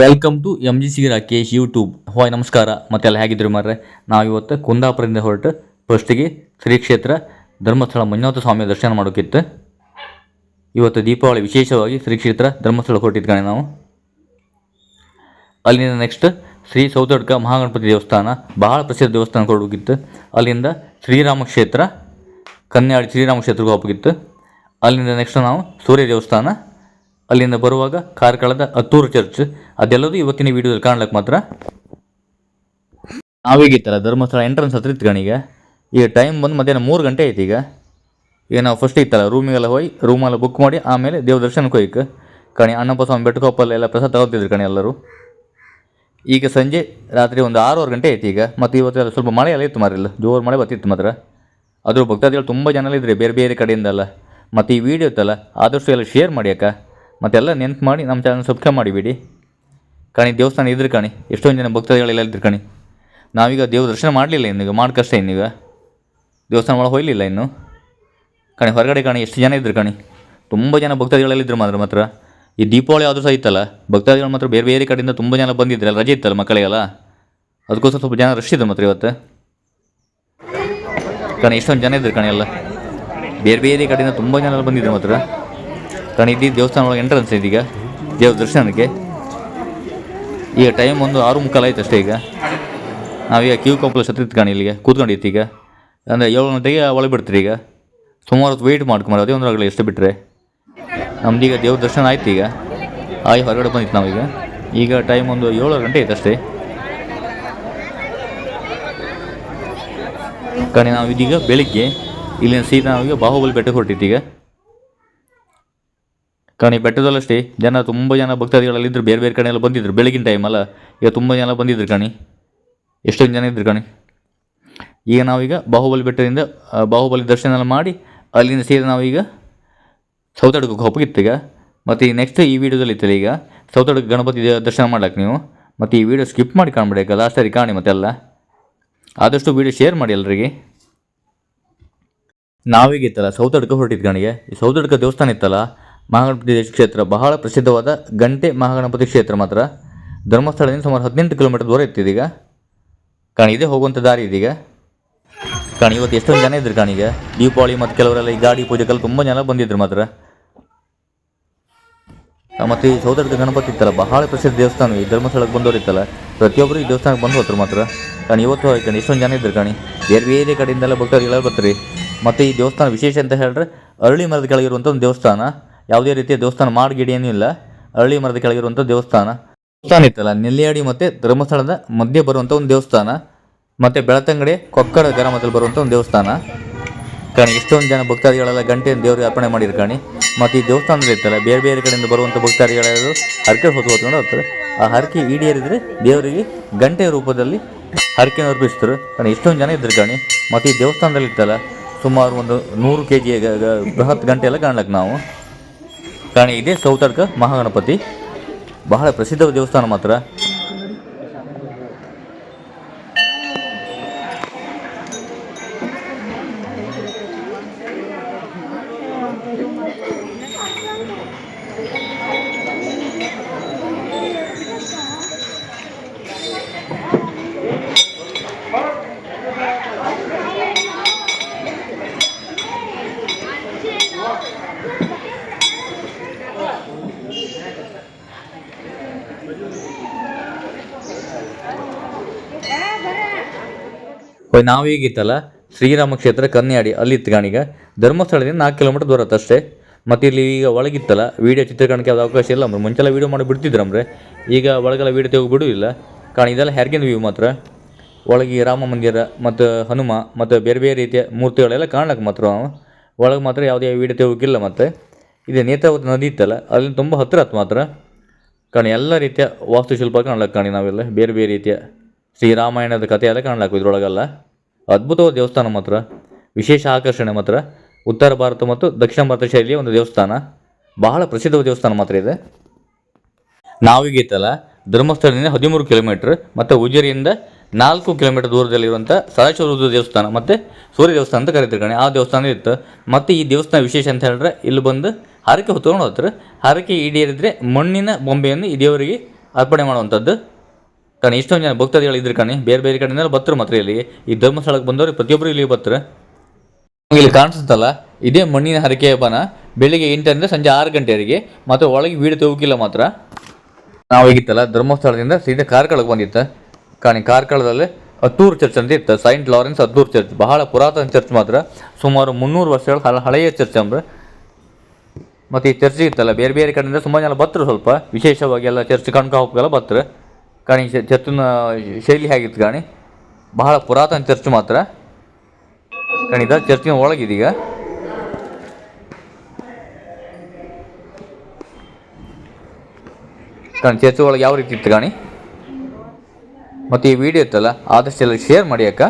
Welcome to M G C Rakesh YouTube ಹೋಯ್ ನಮಸ್ಕಾರ ಮತ್ತೆಲ್ಲ ಹೇಗಿದ್ರು ಮಾರ್ರೆ? ನಾವು ಇವತ್ತು ಕುಂದಾಪುರದಿಂದ ಹೊರಟು ಫಸ್ಟಿಗೆ ಶ್ರೀ ಕ್ಷೇತ್ರ ಧರ್ಮಸ್ಥಳ ಮಂಜುನಾಥ ಸ್ವಾಮಿಯ ದರ್ಶನ ಮಾಡೋಕ್ಕಿತ್ತು ಇವತ್ತು ದೀಪಾವಳಿ ವಿಶೇಷವಾಗಿ ಶ್ರೀ ಕ್ಷೇತ್ರ ಧರ್ಮಸ್ಥಳ ಹೊರಟಿದ್ಕಾನೆ ನಾವು. ಅಲ್ಲಿಂದ ನೆಕ್ಸ್ಟ್ ಶ್ರೀ ಸೌತಡ್ಕ ಮಹಾಗಣಪತಿ ದೇವಸ್ಥಾನ, ಬಹಳ ಪ್ರಸಿದ್ಧ ದೇವಸ್ಥಾನ ಕೊಡಬೇಕಿತ್ತು ಅಲ್ಲಿಂದ ಶ್ರೀರಾಮ ಕ್ಷೇತ್ರ ಕನ್ಯಾಡಿ ಶ್ರೀರಾಮ ಕ್ಷೇತ್ರಕ್ಕೆ ಹೋಗಬೇಕಿತ್ತು ಅಲ್ಲಿಂದ ನೆಕ್ಸ್ಟ್ ನಾವು ಸೂರ್ಯ ದೇವಸ್ಥಾನ, ಅಲ್ಲಿಂದ ಬರುವಾಗ ಕಾರ್ಕಳದ ಹತ್ತೂರು ಚರ್ಚ್ ಅದೆಲ್ಲದೂ ಇವತ್ತಿನ ವೀಡಿಯೋದಲ್ಲಿ ಕಾಣಲಿಕ್ಕೆ ಮಾತ್ರ. ನಾವೀಗಿತ್ತಲ್ಲ ಧರ್ಮಸ್ಥಳ ಎಂಟ್ರೆನ್ಸ್ ಹತ್ರ ಇತ್ತು ಕಣೀಗ ಈಗ ಟೈಮ್ ಬಂದು ಮಧ್ಯಾಹ್ನ ಮೂರು ಗಂಟೆ ಐತಿ ಈಗ. ಈಗ ನಾವು ಫಸ್ಟ್ ಇತ್ತಲ್ಲ ರೂಮಿಗೆಲ್ಲ ಹೋಗಿ ರೂಮೆಲ್ಲ ಬುಕ್ ಮಾಡಿ, ಆಮೇಲೆ ದೇವ್ರ ದರ್ಶನಕ್ಕೆ ಹೋಯ್ಕೆ ಕಣಿ ಅಣ್ಣಪ್ಪ ಸ್ವಾಮಿ ಬೆಟ್ಟಕೊಪ್ಪಲ್ಲಿ ಎಲ್ಲ ಪ್ರಸಾದ ತಗೋತಿದ್ರು ಕಣಿ ಎಲ್ಲರೂ. ಈಗ ಸಂಜೆ ರಾತ್ರಿ ಒಂದು ಆರೂವರೆ ಗಂಟೆ ಐತಿ ಈಗ. ಮತ್ತು ಇವತ್ತು ಸ್ವಲ್ಪ ಮಳೆ ಎಲ್ಲ ಇತ್ತು ಮಾರಿಲ್ಲ ಜೋರು ಮಳೆ ಬರ್ತಿತ್ತು ಮಾತ್ರ. ಅದ್ರ ಭಕ್ತಾದಿಗಳು ತುಂಬ ಜನ ಇದ್ದರೆ ಬೇರೆ ಬೇರೆ ಕಡೆಯಿಂದಲ್ಲ. ಮತ್ತು ಈ ವಿಡಿಯೋ ಇತ್ತಲ್ಲ, ಆದಷ್ಟು ಎಲ್ಲ ಶೇರ್ ಮಾಡಿ ಅಕ್ಕ. ಮತ್ತೆಲ್ಲ ನೆನ್ಪು ಮಾಡಿ ನಮ್ಮ ಚಾನಲ್ ಸಬ್ಸ್ಕ್ರೈಬ್ ಮಾಡಿಬಿಡಿ ಕಣಿ, ದೇವಸ್ಥಾನ ಇದ್ರೆ ಕಣಿ, ಎಷ್ಟೊಂದು ಜನ ಭಕ್ತಾದಿಗಳೆಲ್ಲ ಇದ್ರು ಕಣಿ. ನಾವೀಗ ದೇವ್ರ ದರ್ಶನ ಮಾಡಲಿಲ್ಲ ಇನ್ನೀಗ ಮಾಡಿ ಕಷ್ಟ ಇನ್ನೀಗ. ದೇವಸ್ಥಾನ ಒಳಗೆ ಹೋಗಲಿಲ್ಲ ಇನ್ನು. ಕಣಿ, ಹೊರಗಡೆ ಕಣಿ, ಎಷ್ಟು ಜನ ಇದ್ರು ಕಣಿ. ತುಂಬ ಜನ ಭಕ್ತಾದಿಗಳೆಲ್ಲ ಇದ್ರು ಮಾತ್ರ ಮಾತ್ರ. ಈ ದೀಪಾವಳಿ ಆದರೂ ಸಹ ಇತ್ತಲ್ಲ ಭಕ್ತಾದಿಗಳು ಮಾತ್ರ ಬೇರೆ ಬೇರೆ ಕಡೆಯಿಂದ ತುಂಬ ಜನ ಬಂದಿದ್ರಲ್ಲ ರಜೆ ಇತ್ತಲ್ಲ ಮಕ್ಕಳಿಗೆಲ್ಲ. ಅದಕ್ಕೋಸ್ಕರ ಸ್ವಲ್ಪ ಜನ ರಶ್ ಇದ್ರು ಮಾತ್ರ ಇವತ್ತು. ಕಣಿ, ಎಷ್ಟೊಂದು ಜನ ಇದ್ರು ಕಣಿ ಎಲ್ಲ. ಬೇರೆ ಬೇರೆ ಕಡೆಯಿಂದ ತುಂಬ ಜನ ಬಂದಿದ್ರು ಮಾತ್ರ. ಕಣಿ ಇದ್ದು ದೇವಸ್ಥಾನ ಒಳಗೆ ಎಂಟ್ರೆನ್ಸ್ ಇದೀಗ, ದೇವ್ರ ದರ್ಶನಕ್ಕೆ. ಈಗ ಟೈಮ್ ಒಂದು ಆರು ಮುಕ್ಕಾಲು ಆಯ್ತು ಅಷ್ಟೇ ಈಗ. ನಾವೀಗ ಕ್ಯೂ ಕಂಪ್ಲ ಕಾಣಿ ಇಲ್ಲಿಗೆ, ಕೂತ್ಕೊಂಡಿತ್ತು ಈಗ. ಅಂದರೆ ಏಳು ಗಂಟೆಗೆ ಒಳಗೆ ಬಿಡ್ತೀರಿ ಈಗ. ಸುಮಾರು ಹೊತ್ತು ವೆಯ್ಟ್ ಮಾಡ್ಕೊಂಬಾರ ಅದೇ ಒಂದ್ರಾಗಲಿ ಎಷ್ಟು ಬಿಟ್ಟರೆ ನಮ್ದೀಗ ದೇವ್ರ ದರ್ಶನ ಆಯ್ತು ಈಗ. ಆಯ್, ಹೊರಗಡೆ ಬಂದಿತ್ತು ನಾವೀಗ. ಈಗ ಟೈಮ್ ಒಂದು ಏಳು ಗಂಟೆ ಆಯ್ತು ಅಷ್ಟೇ. ಕಣಿ ನಾವು ಇದೀಗ ಬೆಳಿಗ್ಗೆ, ಇಲ್ಲಿನ ಸೀದಾ ನಾವೀಗ ಬಾಹುಬಲಿ ಬೆಟ್ಟಕ್ಕೆ ಹೊರಟಿತ್ತು ಈಗ ಕಣಿ ಬೆಟ್ಟದಲ್ಲಷ್ಟೇ ಜನ ತುಂಬ ಜನ ಭಕ್ತಾದಿಗಳಲ್ಲಿದ್ದರು ಬೇರೆ ಬೇರೆ ಕಡೆ ಬಂದಿದ್ದರು ಬೆಳಗಿನ ಟೈಮಲ್ಲ ಈಗ ತುಂಬ ಜನ ಬಂದಿದ್ರು ಕಣಿ. ಎಷ್ಟೊಂದು ಜನ ಇದ್ದರು ಕಣಿ. ಈಗ ನಾವೀಗ ಬಾಹುಬಲಿ ಬೆಟ್ಟದಿಂದ ಬಾಹುಬಲಿ ದರ್ಶನ ಎಲ್ಲ ಮಾಡಿ ಅಲ್ಲಿಂದ ಸೇರಿ ನಾವೀಗ ಸೌತಡ್ಕಕ್ಕೆ ಹೋಗಿತ್ತು ಈಗ. ಮತ್ತು ಈ ನೆಕ್ಸ್ಟ್ ಈ ವಿಡಿಯೋದಲ್ಲಿ ಇತ್ತಲ್ಲ ಈಗ. ಸೌತಡ್ಕ ಗಣಪತಿ ದರ್ಶನ ಮಾಡ್ಲಕ್ಕೆ ನೀವು. ಮತ್ತು ಈ ವಿಡಿಯೋ ಸ್ಕಿಪ್ ಮಾಡಿ ಕಾಣ್ಬಿಡಕ್ಕೆ ಲಾಸ್ಟ್ ಸರಿ ಕಾಣಿ ಮತ್ತೆಲ್ಲ ಆದಷ್ಟು ವಿಡಿಯೋ ಶೇರ್ ಮಾಡಿ ಎಲ್ಲರಿಗೆ ನಾವೀಗ ಇತ್ತಲ್ಲ ಸೌತಡ್ಕ ಹೊರಟಿದ್ದು ಕಣಿಗೆ ಈ ಸೌತಡ್ಕ ದೇವಸ್ಥಾನ ಇತ್ತಲ್ಲ ಮಹಾಗಣಪತಿ ಕ್ಷೇತ್ರ ಬಹಳ ಪ್ರಸಿದ್ಧವಾದ ಗಂಟೆ ಮಹಾಗಣಪತಿ ಕ್ಷೇತ್ರ ಮಾತ್ರ. ಧರ್ಮಸ್ಥಳದಿಂದ ಸುಮಾರು ಹದಿನೆಂಟು ಕಿಲೋಮೀಟರ್ ದೂರ ಇತ್ತಿದೀಗ ಕಾಣಿ, ಇದೇ ಹೋಗುವಂಥ ದಾರಿ ಇದೀಗ. ಕಾಣಿ, ಇವತ್ತು ಎಷ್ಟೊಂದು ಜನ ಇದ್ರು ಕಾಣಿಗ ದೀಪಾವಳಿ ಮತ್ತು ಕೆಲವರೆಲ್ಲ ಈ ಗಾಡಿ ಪೂಜೆಗೆಲ್ಲ ತುಂಬ ಜನ ಬಂದಿದ್ರು ಮಾತ್ರ. ಮತ್ತು ಈ ಸೌದರ್ಗ ಗಣಪತಿ ಇತ್ತಲ್ಲ, ಬಹಳ ಪ್ರಸಿದ್ಧ ದೇವಸ್ಥಾನ ಈ ಧರ್ಮಸ್ಥಳಕ್ಕೆ ಬಂದವರು ಇತ್ತಲ್ಲ. ಪ್ರತಿಯೊಬ್ಬರು ಈ ದೇವಸ್ಥಾನಕ್ಕೆ ಬಂದು ಹೋದ್ರು ಮಾತ್ರ. ಕಾಣಿ, ಇವತ್ತು ಹೋಗಿ ಎಷ್ಟೊಂದು ಜನ ಇದ್ರು ಕಾಣಿ. ಬೇರೆ ಬೇರೆ ಕಡೆಯಿಂದೆಲ್ಲ ಭಕ್ತರಿಗೆಲ್ಲ ಬರ್ತಾರೆ. ಮತ್ತು ಈ ದೇವಸ್ಥಾನ ವಿಶೇಷ ಅಂತ ಹೇಳಿದ್ರೆ ಅರಳಿ ಮರದ ಕೆಳಗಿರುವಂಥ ಒಂದು ದೇವಸ್ಥಾನ. ಯಾವುದೇ ರೀತಿಯ ದೇವಸ್ಥಾನ ಮಾಡಿ ಏನೂ ಇಲ್ಲ. ಅರಳಿ ಮರದ ಕೆಳಗಿರುವಂಥ ದೇವಸ್ಥಾನ. ದೇವಸ್ಥಾನ ಇತ್ತಲ್ಲ? ನೆಲ್ಲಿಯಾಡಿ ಮತ್ತು ಧರ್ಮಸ್ಥಳದ ಮಧ್ಯೆ ಬರುವಂಥ ಒಂದು ದೇವಸ್ಥಾನ. ಮತ್ತು ಬೆಳತಂಗಡಿ ಕೊಕ್ಕಡ ಗ್ರಾಮದಲ್ಲಿ ಬರುವಂಥ ಒಂದು ದೇವಸ್ಥಾನ. ಕಾಣಿ ಎಷ್ಟೊಂದು ಜನ ಭಕ್ತಾದಿಗಳೆಲ್ಲ ಗಂಟೆಯನ್ನು ದೇವರಿಗೆ ಅರ್ಪಣೆ ಮಾಡಿದ್ರು ಕಾಣಿ. ಮತ್ತು ಈ ದೇವಸ್ಥಾನದಲ್ಲಿ ಇರ್ತಲ್ಲ ಬೇರೆ ಬೇರೆ ಕಡೆಯಿಂದ ಬರುವಂಥ ಭಕ್ತಾದಿಗಳೆಲ್ಲರೂ ಹರಕೆ ಹೊತ್ತು ಹೊತ್ಕೊಂಡು ಹೋಗ್ತಾರೆ ಆ ಹರಕೆ ಈಡೇರಿದರೆ ದೇವರಿಗೆ ಗಂಟೆ ರೂಪದಲ್ಲಿ ಹರಕೆಯನ್ನು ಅರ್ಪಿಸ್ತಾರೆ. ಕಾಣಿ ಎಷ್ಟೊಂದು ಜನ ಇದ್ರು ಕಾಣಿ. ಮತ್ತು ಈ ದೇವಸ್ಥಾನದಲ್ಲಿ ಇತ್ತಲ್ಲ ಸುಮಾರು ಒಂದು ನೂರು ಕೆ ಜಿ ಬೃಹತ್ ಗಂಟೆ ಎಲ್ಲ ಕಾಣ್ಲಕ್ಕೆ ನಾವು. ಕಾಣಿ ಇದೆ ಸೌತಡ್ಕ ಮಹಾಗಣಪತಿ. ಬಹಳ ಪ್ರಸಿದ್ಧ ದೇವಸ್ಥಾನ ಮಾತ್ರ. ನಾವೀಗಿತ್ತಲ್ಲ ಶ್ರೀರಾಮ ಕ್ಷೇತ್ರ ಕನ್ಯಾಡಿ ಅಲ್ಲಿ ಇತ್ತು ಕಾಣೀಗ ಧರ್ಮಸ್ಥಳದಿಂದ ನಾಲ್ಕು ಕಿಲೋಮೀಟರ್ ದೂರ ಅಷ್ಟೇ ಮತ್ತು ಇಲ್ಲಿ ಈಗ ಒಳಗಿತ್ತಲ್ಲ ವೀಡಿಯೋ ಚಿತ್ರೀಕರಣಕ್ಕೆ ಯಾವ್ದು ಅವಕಾಶ ಇಲ್ಲ. ಅಂದ್ರೆ ಮುಂಚೆಲ್ಲ ವೀಡಿಯೋ ಮಾಡಿ ಬಿಡ್ತಿದ್ರಂದ್ರೆ ಈಗ ಒಳಗೆಲ್ಲ ವೀಡಿಯೋ ತೆಗೆದು ಬಿಡುವಿಲ್ಲ ಕಾರಣ ಇದೆಲ್ಲ ಹೆರ್ಗಿನ ವ್ಯೂ ಮಾತ್ರ. ಒಳಗೆ ರಾಮ ಮಂದಿರ, ಮತ್ತು ಹನುಮ, ಮತ್ತು ಬೇರೆ ಬೇರೆ ರೀತಿಯ ಮೂರ್ತಿಗಳೆಲ್ಲ ಕಾಣಕ್ಕೆ ಮಾತ್ರ ಒಳಗೆ ಮಾತ್ರ ಯಾವುದೇ ವೀಡಿಯೋ ತೆಗೋಕ್ಕಿಲ್ಲ ಮತ್ತು. ಇದು ನೇತ್ರಾವತಿ ನದಿ ಇತ್ತಲ್ಲ ಅಲ್ಲಿ ತುಂಬ ಹತ್ತಿರ ಆಯ್ತು ಮಾತ್ರ. ಕಾಣಿ ಎಲ್ಲ ರೀತಿಯ ವಾಸ್ತುಶಿಲ್ಪ ಕಾಣ್ಲಕ್ಕೆ ಕಾಣಿ ನಾವೆಲ್ಲ. ಬೇರೆ ಬೇರೆ ರೀತಿಯ ಶ್ರೀರಾಮಾಯಣದ ಕಥೆ ಎಲ್ಲ ಕಾಣ್ಲಾಕು ಇದ್ರೊಳಗೆಲ್ಲ. ಅದ್ಭುತವಾದ ದೇವಸ್ಥಾನ ಮಾತ್ರ, ವಿಶೇಷ ಆಕರ್ಷಣೆ ಮಾತ್ರ. ಉತ್ತರ ಭಾರತ ಮತ್ತು ದಕ್ಷಿಣ ಭಾರತ ಶೈಲಿಯ ಒಂದು ದೇವಸ್ಥಾನ. ಬಹಳ ಪ್ರಸಿದ್ಧ ದೇವಸ್ಥಾನ ಮಾತ್ರ ಇದೆ. ನಾವಿಗೀತಲ ಧರ್ಮಸ್ಥಳದಿಂದ ಹದಿಮೂರು ಕಿಲೋಮೀಟ್ರ್ ಮತ್ತು ಉಜಿರಿಯಿಂದ ನಾಲ್ಕು ಕಿಲೋಮೀಟರ್ ದೂರದಲ್ಲಿರುವಂಥ ಸದಾಶಿವರುದ್ರ ದೇವಸ್ಥಾನ ಮತ್ತು ಸೂರ್ಯ ದೇವಸ್ಥಾನ ಅಂತ ಕರೀತಾರೆ ಕಣೆ ಆ ದೇವಸ್ಥಾನ ಇತ್ತು. ಮತ್ತು ಈ ದೇವಸ್ಥಾನ ವಿಶೇಷ ಅಂತ ಹೇಳಿದ್ರೆ ಇಲ್ಲಿ ಬಂದು ಹರಕೆ ಹೊತ್ಕೊಂಡು ಹೋಗ್ತಾರೆ ಹರಕೆ ಈಡೇರಿದ್ರೆ ಮಣ್ಣಿನ ಬೊಂಬೆಯನ್ನು ಈ ದೇವರಿಗೆ ಅರ್ಪಣೆ ಮಾಡುವಂಥದ್ದು. ಕಾರಣ ಇಷ್ಟೊಂದು ಜನ ಭಕ್ತಾದಿಗಳು ಇದ್ರು ಕಾಣಿ, ಬೇರೆ ಬೇರೆ ಕಡೆಯಿಂದ ಬರ್ತಾರೆ ಮಾತ್ರ ಇಲ್ಲಿ. ಈ ಧರ್ಮಸ್ಥಳಕ್ಕೆ ಬಂದವರು ಪ್ರತಿಯೊಬ್ಬರು ಇಲ್ಲಿ ಬರ್ತಾರೆ. ಇಲ್ಲಿ ಕಾಣಿಸುತ್ತಲ್ಲ, ಇದೇ ಮಣ್ಣಿನ ಹರಕೆ ಹಬ್ಬನ ಬೆಳಿಗ್ಗೆ ಎಂಟರಿಂದ ಸಂಜೆ ಆರು ಗಂಟೆವರೆಗೆ, ಮಾತ್ರ ಒಳಗೆ ವೀಡು ತೆಗೋಕಿಲ್ಲ ಮಾತ್ರ. ನಾವು ಹೇಗಿತ್ತಲ್ಲ ಧರ್ಮಸ್ಥಳದಿಂದ ಸೀದಾ ಕಾರ್ಕಳಕ್ಕೆ ಬಂದಿತ್ತು. ಕಾಣಿ, ಕಾರ್ಕಳದಲ್ಲಿ ಹತ್ತೂರು ಚರ್ಚ್ ಅಂತ ಇತ್ತು. Saint Lawrence Hatturu church. ಬಹಳ ಪುರಾತನ ಚರ್ಚ್ ಮಾತ್ರ. ಸುಮಾರು ಮುನ್ನೂರು ವರ್ಷಗಳ ಹಳ- ಹಳೆಯ ಚರ್ಚ್ ಅಂದ್ರೆ ಮತ್ತು ಈ ಚರ್ಚ್ ಇತ್ತಲ್ಲ, ಬೇರೆ ಬೇರೆ ಕಡೆಯಿಂದ ಸುಮಾರು ಜನ ಬತ್ತರು ಸ್ವಲ್ಪ. ವಿಶೇಷವಾಗಿ ಎಲ್ಲ ಚರ್ಚ್ ಕಣ್ಕ ಹೋಗಲ್ಲ ಬರ್ತಾರೆ. ಕಾಣಿ ಚರ್ಚಿನ ಶೈಲಿ ಹೇಗಿತ್ತು ಕಾಣಿ? ಬಹಳ ಪುರಾತನ ಚರ್ಚ್ ಮಾತ್ರ. ಕಣಿದ ಚರ್ಚಿನ ಒಳಗಿದೀಗ ಕಾಣಿ, ಚರ್ಚ್ ಒಳಗೆ ಯಾವ ರೀತಿ ಇತ್ತು ಕಾಣಿ? ಮತ್ತು ಈ ವಿಡಿಯೋ ಇತ್ತಲ್ಲ ಆದಷ್ಟು ಎಲ್ಲ ಶೇರ್ ಮಾಡಿ ಅಕ್ಕ.